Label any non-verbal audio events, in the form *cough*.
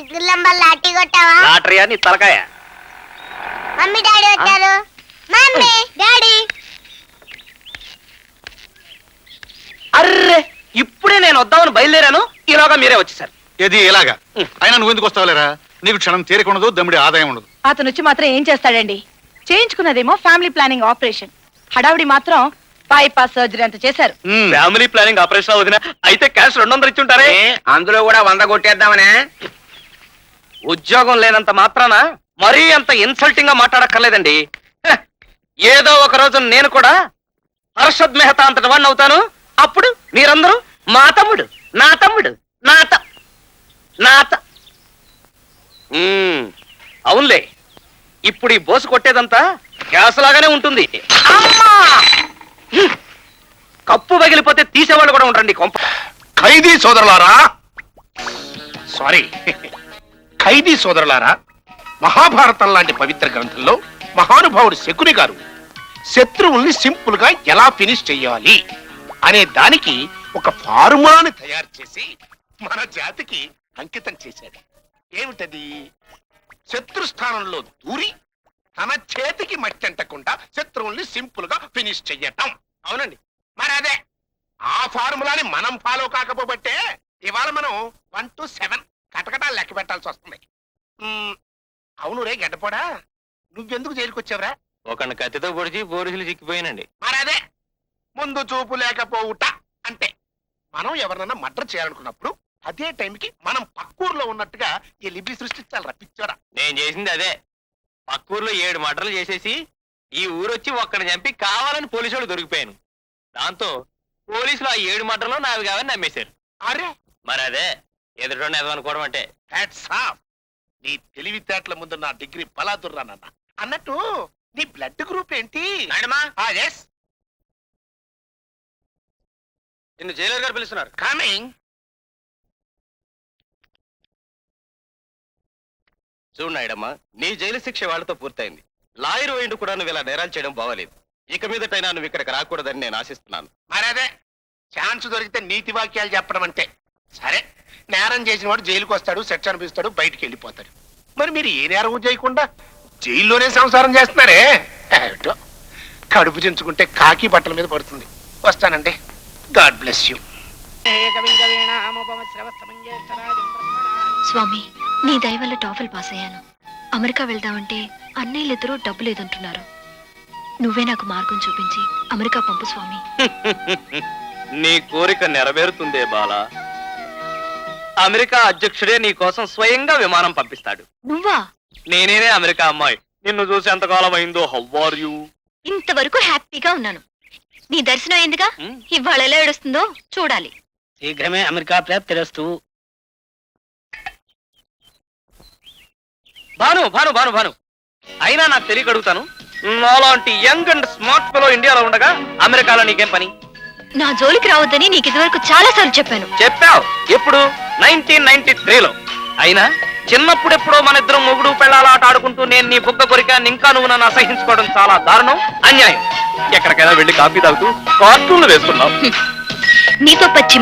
సిగ్గులంబర్ లాఠీ కొట్టావా? లాటరీయా? నీ తలకాయ? మమ్మీ డాడీ వచ్చారు. మమ్మీ! డాడీ! అర్రే! ఇప్పుడే నేను వద్దామని బయలుదేరాను. ఈలోగా మీరే వచ్చేసారు. ఏది ఇలాగా? అయినా నువ్వు ఎందుకు వస్తావులేరా? నీకు క్షణం తీరిక ఉండదు దమ్మిడి ఆదాయం ఉండదు. అతను వచ్చి మాత్రం ఏం చేస్తాడండి? చేయించుకున్నదేమో ఫ్యామిలీ ప్లానింగ్ ఆపరేషన్ హడావుడి మాత్రం బైపాస్ సర్జరీ అంత చేశారు. ఫ్యామిలీ ప్లానింగ్ ఆపరేషన్ వదిన అయితే క్యాష్ రెండు వందలు ఇచ్చుంటారే అందులో కూడా వంద కొట్టేద్దామనే? ఉద్యోగం లేనంత మాత్రాన మరీ అంత ఇన్సల్టింగ్గా మాట్లాడక్కర్లేదండి. ఏదో ఒక రోజు నేను కూడా హర్షద్ మెహతా అంతటి వాడిని అవుతాను. అప్పుడు మీరందరూ మా తమ్ముడు నా తమ్ముడు నా త నా త మ్మ్, అవునులే. ఇప్పుడు ఈ బోసు కొట్టేదంతా గ్యాస్ లాగానే ఉంటుంది. కప్పు పగిలిపోతే తీసేవాళ్ళు కూడా ఉంటారండి కొంప. ఖైదీ సోదరులారా! సారీ. ఖైదీ సోదరులారా మహాభారతం లాంటి పవిత్ర గ్రంథంలో మహానుభావుడు శకుని గారు శత్రువుల్ని సింపుల్గా ఎలా ఫినిష్ చెయ్యాలి అనే దానికి ఒక ఫార్ములాని తయారు చేసి మన జాతికి అంకితం చేశాడు. ఏమిటది? శత్రు స్థానంలో దూరి తన చేతికి మట్టి అంటకుండా శత్రువుల్ని సింపుల్గా ఫినిష్ చెయ్యటం. అవునండి. మరి అదే ఆ ఫార్ములాని మనం ఫాలో కాకపోబట్టే ఇవాళ మనం వన్ టు సెవెన్ కటకటాలు లెక్క పెట్టాల్సి వస్తుంది. అవును రే గడ్డపోడా. నువ్వెందుకు జైలుకి వచ్చావురా ఒక కత్తితో పొడిచి పోలీసులు చిక్కిపోయినండి. మరి అదే. ముందు చూపు లేకపోవుట అంటే మనం ఎవరినైనా మర్డర్ చేయాలనుకున్నప్పుడు అదే టైంకి మనం పక్కూర్లో ఉన్నట్టుగా ఈ లిపి సృష్టించాలి రప్పించారా నేను చేసింది అదే. పక్కూర్లో ఏడు మటర్లు చేసేసి ఈ ఊరొచ్చి ఒక్కడిని చంపి కావాలని పోలీసు వాళ్ళు దొరికిపోయాను. దాంతో పోలీసులు ఆ ఏడు మటర్లు నావి కావని నమ్మేశారు. అరే! మరి అదే. ఎదుటి ఎదవనుకోవడం అంటే. హ్యాట్స్ ఆఫ్ నీ తెలివితేటల ముందు నా డిగ్రీ బలాదుర్రానన్న అన్నట్టు నీ బ్లడ్ గ్రూప్ ఏంటి? ఆ ఎస్ నిన్ను జైలర్ గారు పిలుస్తున్నారు. కమింగ్ చూడు నాయుడమ్మా నీ జైలు శిక్ష వాళ్ళతో పూర్తయింది. లాయర్ వేయండు కూడా నువ్వు ఇలా నేరాలు చేయడం బాగలేదు. ఇక మీదటైనా నువ్వు ఇక్కడికి రాకూడదని నేను ఆశిస్తున్నాను. మరి అదే. ఛాన్స్ దొరికితే నీతి వాక్యాలు చెప్పడం అంటే. సరే. నేరం చేసిన వాడు జైలుకి వస్తాడు శిక్ష అనిపిస్తాడు బయటికి వెళ్ళిపోతాడు. మరి మీరు ఏ నేరం చేయకుండా జైల్లోనే సంసారం చేస్తున్నారే? ఏమిటో? కడుపు చించుకుంటే కాకి బట్టల మీద పడుతుంది. వస్తానండి. God bless you. స్వామి నీ దయ వల్ల టాఫిల్ పాస్ అయ్యాను అమెరికా వెళ్దామంటే అన్నయ్యలిద్దరూ డబ్బు లేదంటున్నారు. నువ్వే నాకు మార్గం చూపించి అమెరికా పంపు స్వామి. *laughs* నీ కోరిక నెరవేరుతుందే బాలా. అమెరికా అధ్యక్షుడే నీ కోసం స్వయంగా విమానం పంపిస్తాడు. నువ్వా? నేనేనే అమెరికా అమ్మాయి. నిన్ను చూసి ఎంతకాలం అయిందో హవ్వార్ యూ ఇంతవరకు హ్యాపీగా ఉన్నాను. నీ దర్శనం అయిందిగా? ఉమ్. ఇవాళ ఎలా ఏడుస్తుందో చూడాలి. శీఘ్రమే అమెరికా ప్రాప్తిరస్తు భాను భాను భాను భాను. అయినా నాకు తెలియక అడుగుతాను. నాలాంటి యంగ్ అండ్ స్మార్ట్ ఫెలో ఇండియాలో ఉండగా అమెరికాలో నీకేం పని? నా జోలికి రావద్దని నీకు ఇదివరకు చాలా సార్లు చెప్పాను. చెప్పావు. ఎప్పుడు? నైన్టీన్ నైన్టీ త్రీలో అయినా చిన్నప్పుడెప్పుడో మన ఇద్దరం మొగుడు పెళ్ళాల ఆట ఆడుకుంటూ నేను నీ బుగ్గ కొరికాను ఇంకా నువ్వు నన్ను అసహించుకోవడం చాలా దారుణం అన్యాయం. ఎక్కడికైనా వెళ్ళి కాఫీ తాగుతూ కార్టూన్లు వేసుకున్నావు. *laughs* నీతో పచ్చి